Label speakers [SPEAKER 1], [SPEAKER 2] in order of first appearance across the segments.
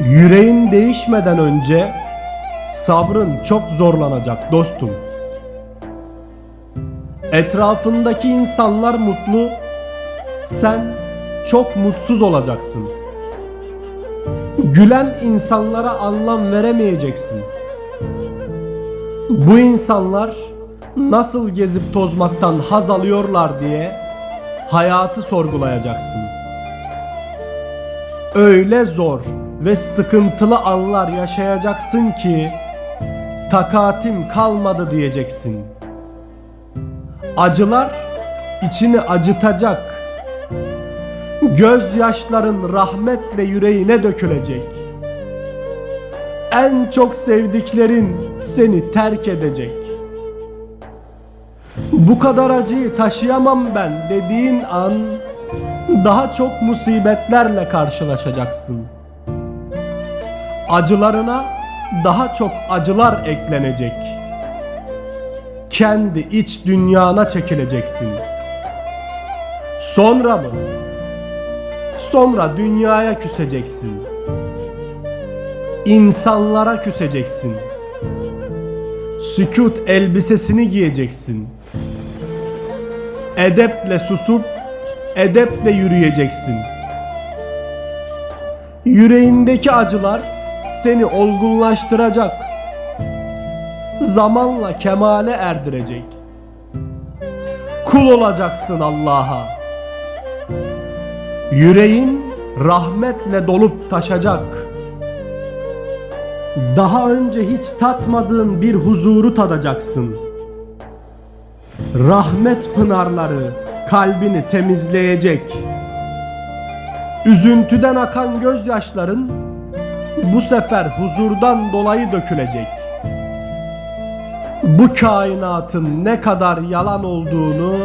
[SPEAKER 1] Yüreğin değişmeden önce sabrın çok zorlanacak dostum. Etrafındaki insanlar mutlu, sen çok mutsuz olacaksın. Gülen insanlara anlam veremeyeceksin. Bu insanlar nasıl gezip tozmaktan haz alıyorlar diye hayatı sorgulayacaksın. Öyle zor ve sıkıntılı anlar yaşayacaksın ki takatim kalmadı diyeceksin. Acılar içini acıtacak. Gözyaşların rahmetle yüreğine dökülecek. En çok sevdiklerin seni terk edecek. Bu kadar acıyı taşıyamam ben dediğin an daha çok musibetlerle karşılaşacaksın. Acılarına daha çok acılar eklenecek. Kendi iç dünyana çekileceksin. Sonra mı? Sonra dünyaya küseceksin. İnsanlara küseceksin. Sükut elbisesini giyeceksin. Edeple susup edeple yürüyeceksin. Yüreğindeki acılar seni olgunlaştıracak. Zamanla kemale erdirecek. Kul olacaksın Allah'a. Yüreğin rahmetle dolup taşacak. Daha önce hiç tatmadığın bir huzuru tadacaksın. Rahmet pınarları kalbini temizleyecek. Üzüntüden akan gözyaşların bu sefer huzurdan dolayı dökülecek. Bu kainatın ne kadar yalan olduğunu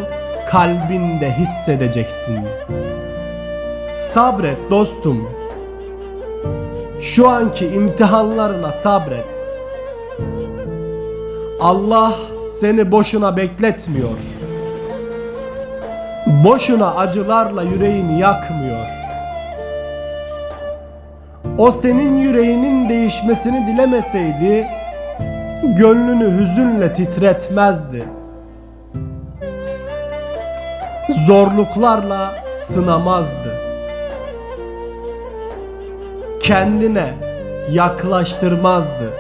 [SPEAKER 1] kalbinde hissedeceksin. Sabret dostum. Şu anki imtihanlarına sabret. Allah seni boşuna bekletmiyor. Boşuna acılarla yüreğini yakmıyor. O senin yüreğinin değişmesini dilemeseydi gönlünü hüzünle titretmezdi. Zorluklarla sınamazdı. Kendine yaklaştırmazdı.